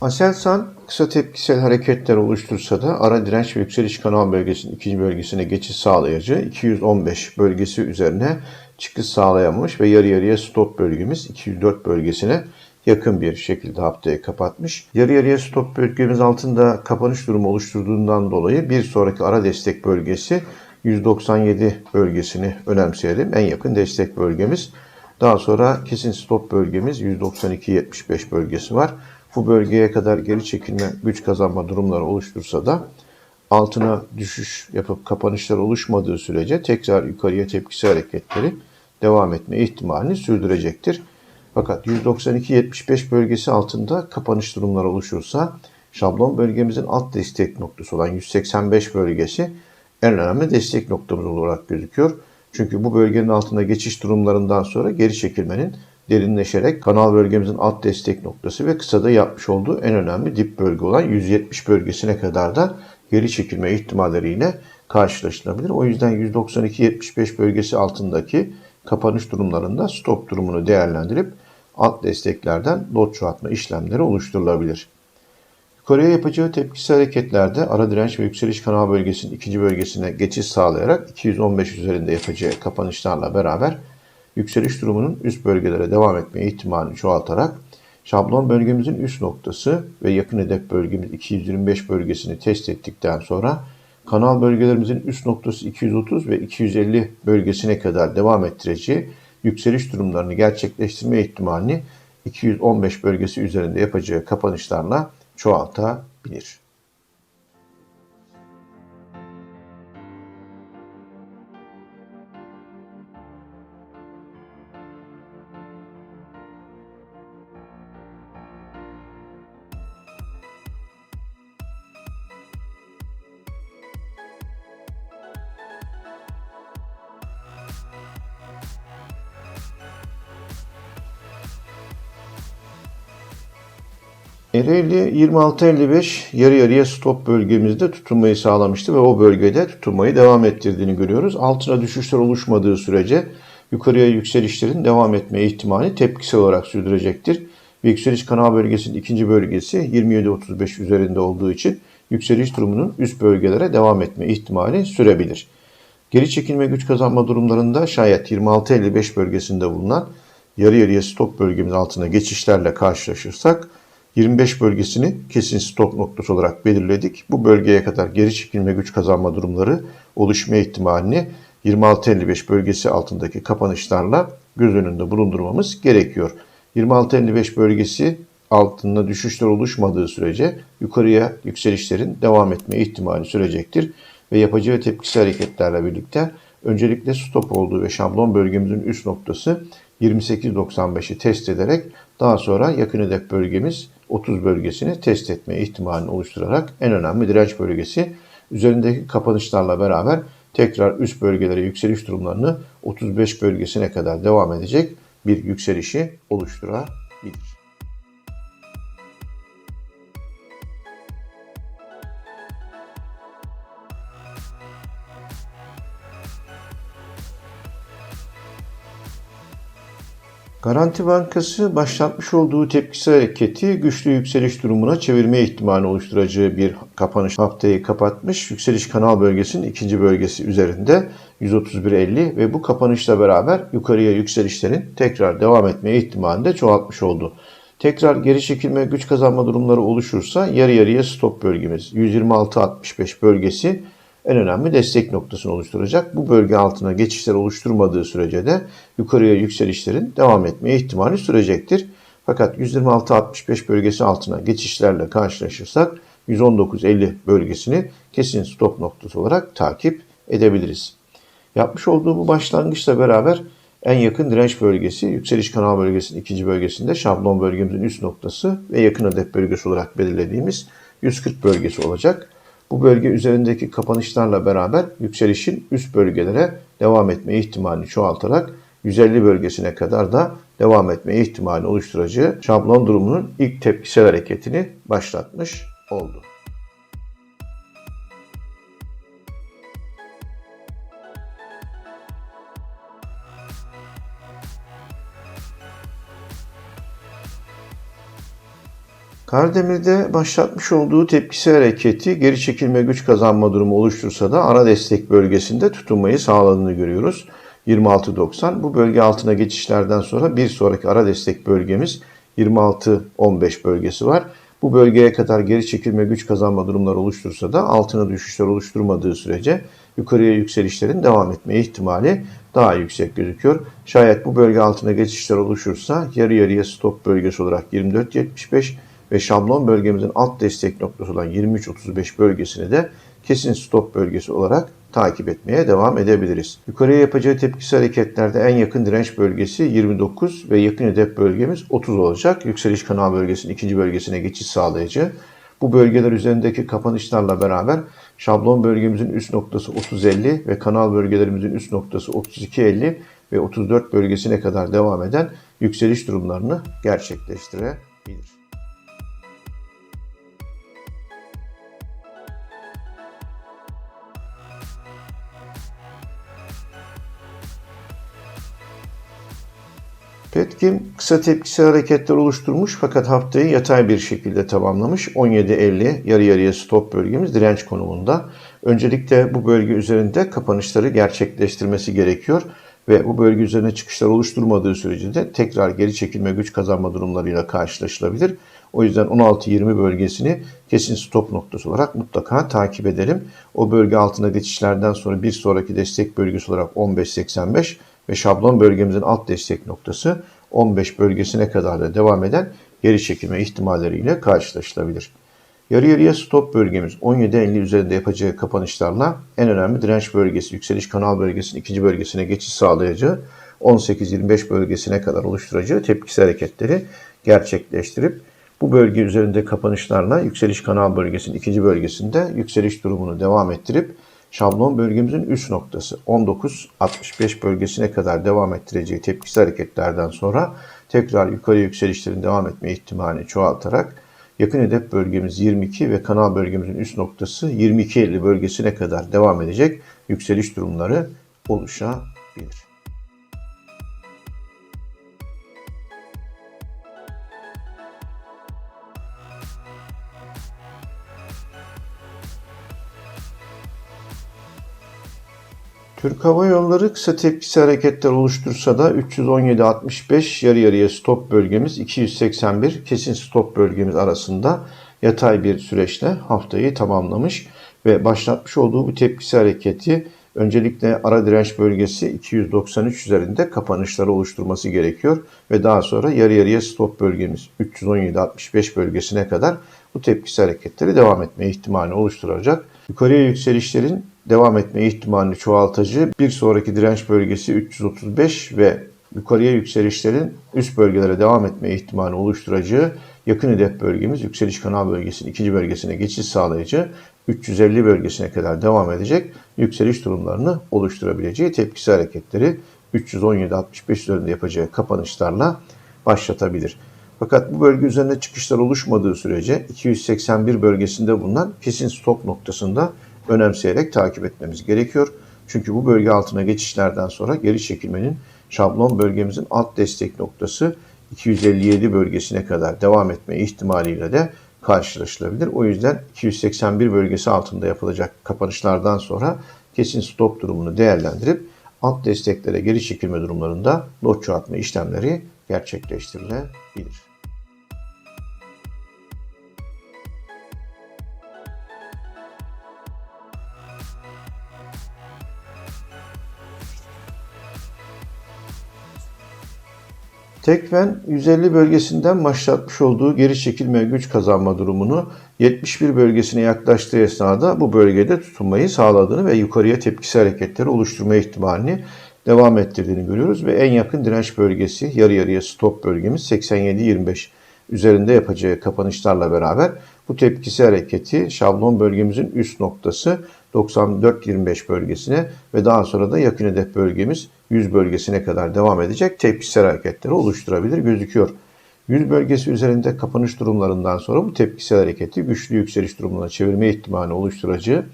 Aselsan kısa tepkisel hareketler oluştursa da ara direnç ve yükseliş kanal bölgesinin ikinci bölgesine geçiş sağlayıcı 215 bölgesi üzerine çıkış sağlayamamış ve yarı yarıya stop bölgemiz 204 bölgesine yakın bir şekilde haftayı kapatmış. Yarı yarıya stop bölgemiz altında kapanış durumu oluşturduğundan dolayı bir sonraki ara destek bölgesi 197 bölgesini önemseyelim. En yakın destek bölgemiz. Daha sonra kesin stop bölgemiz 192-75 bölgesi var. Bu bölgeye kadar geri çekilme, güç kazanma durumları oluştursa da altına düşüş yapıp kapanışlar oluşmadığı sürece tekrar yukarıya tepkisi hareketleri devam etme ihtimalini sürdürecektir. Fakat 192-75 bölgesi altında kapanış durumları oluşursa şablon bölgemizin alt destek noktası olan 185 bölgesi en önemli destek noktamız olarak gözüküyor. Çünkü bu bölgenin altında geçiş durumlarından sonra geri çekilmenin derinleşerek kanal bölgemizin alt destek noktası ve kısada yapmış olduğu en önemli dip bölge olan 170 bölgesine kadar da geri çekilme ihtimalleriyle karşılaşılabilir. O yüzden 192-75 bölgesi altındaki kapanış durumlarında stop durumunu değerlendirip alt desteklerden lot çoğaltma işlemleri oluşturulabilir. Kore'ye yapacağı tepkisi hareketlerde ara direnç ve yükseliş kanal bölgesinin ikinci bölgesine geçiş sağlayarak 215 üzerinde yapacağı kapanışlarla beraber yükseliş durumunun üst bölgelere devam etme ihtimalini çoğaltarak şablon bölgemizin üst noktası ve yakın hedef bölgemiz 225 bölgesini test ettikten sonra kanal bölgelerimizin üst noktası 230 ve 250 bölgesine kadar devam ettireceği yükseliş durumlarını gerçekleştirme ihtimalini 215 bölgesi üzerinde yapacağı kapanışlarla çoğaltabilir. Ereğli 26.55 yarı yarıya stop bölgemizde tutunmayı sağlamıştı ve o bölgede tutunmayı devam ettirdiğini görüyoruz. Altına düşüşler oluşmadığı sürece yukarıya yükselişlerin devam etme ihtimali tepkisel olarak sürdürecektir. Ve yükseliş kanal bölgesinin ikinci bölgesi 27.35 üzerinde olduğu için yükseliş durumunun üst bölgelere devam etme ihtimali sürebilir. Geri çekilme güç kazanma durumlarında şayet 26.55 bölgesinde bulunan yarı yarıya stop bölgemiz altına geçişlerle karşılaşırsak 25 bölgesini kesin stop noktası olarak belirledik. Bu bölgeye kadar geri çekilme güç kazanma durumları oluşma ihtimalini 26.55 bölgesi altındaki kapanışlarla göz önünde bulundurmamız gerekiyor. 26.55 bölgesi altında düşüşler oluşmadığı sürece yukarıya yükselişlerin devam etme ihtimali sürecektir ve yapacağı tepkisi hareketlerle birlikte öncelikle stop olduğu ve şablon bölgemizin üst noktası 28.95'i test ederek daha sonra yakın hedef bölgemiz 30 bölgesini test etme ihtimalini oluşturarak en önemli direnç bölgesi üzerindeki kapanışlarla beraber tekrar üst bölgelere yükseliş durumlarını 35 bölgesine kadar devam edecek bir yükselişi oluşturabilir. Garanti Bankası başlatmış olduğu tepkisi hareketi güçlü yükseliş durumuna çevirme ihtimali oluşturacağı bir kapanış haftayı kapatmış. Yükseliş kanal bölgesinin ikinci bölgesi üzerinde 131.50 ve bu kapanışla beraber yukarıya yükselişlerin tekrar devam etme ihtimalini de çoğaltmış oldu. Tekrar geri çekilme güç kazanma durumları oluşursa yarı yarıya stop bölgemiz 126.65 bölgesi en önemli destek noktasını oluşturacak. Bu bölge altına geçişler oluşturmadığı sürece de yukarıya yükselişlerin devam etmeye ihtimali sürecektir. Fakat 126-65 bölgesi altına geçişlerle karşılaşırsak 119-50 bölgesini kesin stop noktası olarak takip edebiliriz. Yapmış olduğu bu başlangıçla beraber en yakın direnç bölgesi yükseliş kanal bölgesinin ikinci bölgesinde şablon bölgemizin üst noktası ve yakın hedef bölgesi olarak belirlediğimiz 140 bölgesi olacak. Bu bölge üzerindeki kapanışlarla beraber yükselişin üst bölgelere devam etme ihtimalini çoğaltarak 150 bölgesine kadar da devam etme ihtimali oluşturacağı şablon durumunun ilk tepkisel hareketini başlatmış oldu. Kardemir'de başlatmış olduğu tepkisi hareketi geri çekilme güç kazanma durumu oluştursa da ana destek bölgesinde tutunmayı sağladığını görüyoruz. 26.90 bu bölge altına geçişlerden sonra bir sonraki ara destek bölgemiz 26.15 bölgesi var. Bu bölgeye kadar geri çekilme güç kazanma durumları oluştursa da altına düşüşler oluşturmadığı sürece yukarıya yükselişlerin devam etme ihtimali daha yüksek gözüküyor. Şayet bu bölge altına geçişler oluşursa yarı yarıya stop bölgesi olarak 24.75 ve şablon bölgemizin alt destek noktası olan 23.35 bölgesini de kesin stop bölgesi olarak takip etmeye devam edebiliriz. Yukarıya yapacağı tepkisi hareketlerde en yakın direnç bölgesi 29 ve yakın hedef bölgemiz 30 olacak. Yükseliş kanal bölgesinin ikinci bölgesine geçiş sağlayıcı. Bu bölgeler üzerindeki kapanışlarla beraber şablon bölgemizin üst noktası 30.50 ve kanal bölgelerimizin üst noktası 32.50 ve 34 bölgesine kadar devam eden yükseliş durumlarını gerçekleştirebilir. Petkim kısa tepkisi hareketler oluşturmuş fakat haftayı yatay bir şekilde tamamlamış. 17.50 yarı yarıya stop bölgemiz direnç konumunda. Öncelikle bu bölge üzerinde kapanışları gerçekleştirmesi gerekiyor ve bu bölge üzerine çıkışlar oluşturmadığı sürece de tekrar geri çekilme güç kazanma durumlarıyla karşılaşılabilir. O yüzden 16-20 bölgesini kesin stop noktası olarak mutlaka takip edelim. O bölge altına geçişlerden sonra bir sonraki destek bölgesi olarak 15-85 ve şablon bölgemizin alt destek noktası 15 bölgesine kadar da devam eden geri çekilme ihtimalleriyle karşılaşılabilir. Yarı yarıya stop bölgemiz 17.50 üzerinde yapacağı kapanışlarla en önemli direnç bölgesi yükseliş kanal bölgesinin ikinci bölgesine geçiş sağlayacağı 18-25 bölgesine kadar oluşturacağı tepkisi hareketleri gerçekleştirip bu bölge üzerinde kapanışlarla yükseliş kanal bölgesinin ikinci bölgesinde yükseliş durumunu devam ettirip şablon bölgemizin üst noktası 19-65 bölgesine kadar devam ettireceği tepkisi hareketlerden sonra tekrar yukarı yükselişlerin devam etme ihtimalini çoğaltarak yakın hedef bölgemiz 22 ve kanal bölgemizin üst noktası 22.50 bölgesine kadar devam edecek yükseliş durumları oluşabilir. Türk Hava Yolları kısa tepkisi hareketler oluştursa da 317.65 yarı yarıya stop bölgemiz 281 kesin stop bölgemiz arasında yatay bir süreçte haftayı tamamlamış ve başlatmış olduğu bu tepkisi hareketi öncelikle ara direnç bölgesi 293 üzerinde kapanışları oluşturması gerekiyor ve daha sonra yarı yarıya stop bölgemiz 317.65 bölgesine kadar bu tepkisi hareketleri devam etme ihtimali oluşturacak. Yukarıya yükselişlerin devam etme ihtimalini çoğaltıcı bir sonraki direnç bölgesi 335 ve yukarıya yükselişlerin üst bölgelere devam etme ihtimali oluşturacağı yakın hedef bölgemiz yükseliş kanal bölgesinin ikinci bölgesine geçiş sağlayıcı 350 bölgesine kadar devam edecek yükseliş durumlarını oluşturabileceği tepkisi hareketleri 317-65 üzerinde yapacağı kapanışlarla başlatabilir. Fakat bu bölge üzerinde çıkışlar oluşmadığı sürece 281 bölgesinde bulunan kesin stop noktasında önemseyerek takip etmemiz gerekiyor. Çünkü bu bölge altına geçişlerden sonra geri çekilmenin şablon bölgemizin alt destek noktası 257 bölgesine kadar devam etme ihtimaliyle de karşılaşılabilir. O yüzden 281 bölgesi altında yapılacak kapanışlardan sonra kesin stop durumunu değerlendirip alt desteklere geri çekilme durumlarında lot çoğaltma işlemleri gerçekleştirilebilir. Tekven 150 bölgesinden başlatmış olduğu geri çekilme güç kazanma durumunu 71 bölgesine yaklaştığı esnada bu bölgede tutunmayı sağladığını ve yukarıya tepkisi hareketleri oluşturma ihtimalini devam ettirdiğini görüyoruz ve en yakın direnç bölgesi yarı yarıya stop bölgemiz 87-25 üzerinde yapacağı kapanışlarla beraber bu tepkisi hareketi şablon bölgemizin üst noktası 94-25 bölgesine ve daha sonra da yakın hedef bölgemiz 100 bölgesine kadar devam edecek tepkisel hareketleri oluşturabilir gözüküyor. 100 bölgesi üzerinde kapanış durumlarından sonra bu tepkisel hareketi güçlü yükseliş durumuna çevirme ihtimali oluşturacağı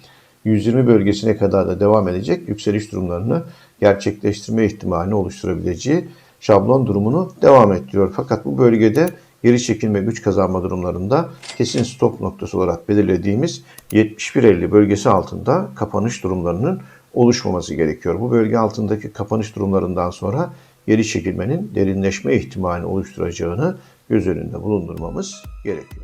120 bölgesine kadar da devam edecek yükseliş durumlarını gerçekleştirme ihtimalini oluşturabileceği şablon durumunu devam ettiriyor. Fakat bu bölgede geri çekilme güç kazanma durumlarında kesin stop noktası olarak belirlediğimiz 71.50 bölgesi altında kapanış durumlarının oluşmaması gerekiyor. Bu bölge altındaki kapanış durumlarından sonra geri çekilmenin derinleşme ihtimalini oluşturacağını göz önünde bulundurmamız gerekiyor.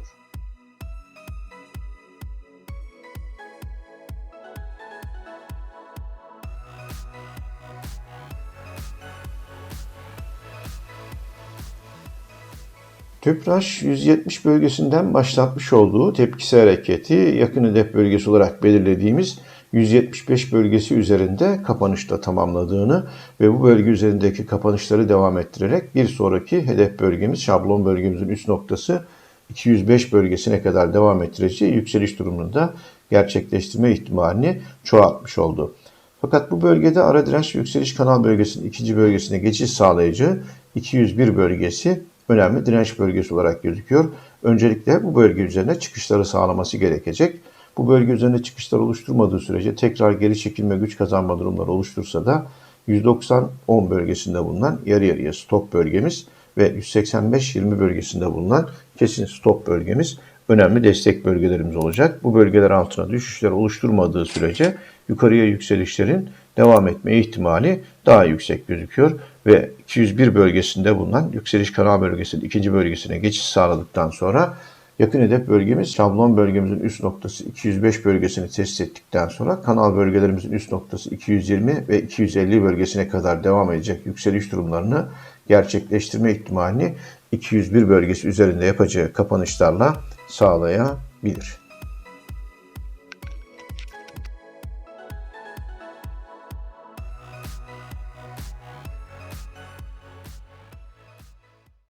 Tüpraş 170 bölgesinden başlatmış olduğu tepkisi hareketi yakın hedef bölgesi olarak belirlediğimiz 175 bölgesi üzerinde kapanışta tamamladığını ve bu bölge üzerindeki kapanışları devam ettirerek bir sonraki hedef bölgemiz şablon bölgemizin üst noktası 205 bölgesine kadar devam ettireceği yükseliş durumunda gerçekleştirme ihtimalini çoğaltmış oldu. Fakat bu bölgede ara direnç yükseliş kanal bölgesinin ikinci bölgesine geçiş sağlayıcı 201 bölgesi önemli direnç bölgesi olarak gözüküyor. Öncelikle bu bölge üzerine çıkışları sağlaması gerekecek. Bu bölge üzerine çıkışlar oluşturmadığı sürece tekrar geri çekilme güç kazanma durumları oluştursa da 190-10 bölgesinde bulunan yarı yarıya stop bölgemiz ve 185-20 bölgesinde bulunan kesin stop bölgemiz önemli destek bölgelerimiz olacak. Bu bölgeler altına düşüşler oluşturmadığı sürece yukarıya yükselişlerin devam etme ihtimali daha yüksek gözüküyor ve 201 bölgesinde bulunan yükseliş kanal bölgesinin ikinci bölgesine geçiş sağladıktan sonra yakın hedef bölgemiz şablon bölgemizin üst noktası 205 bölgesini test ettikten sonra kanal bölgelerimizin üst noktası 220 ve 250 bölgesine kadar devam edecek yükseliş durumlarını gerçekleştirme ihtimalini 201 bölgesi üzerinde yapacağı kapanışlarla sağlayabilir.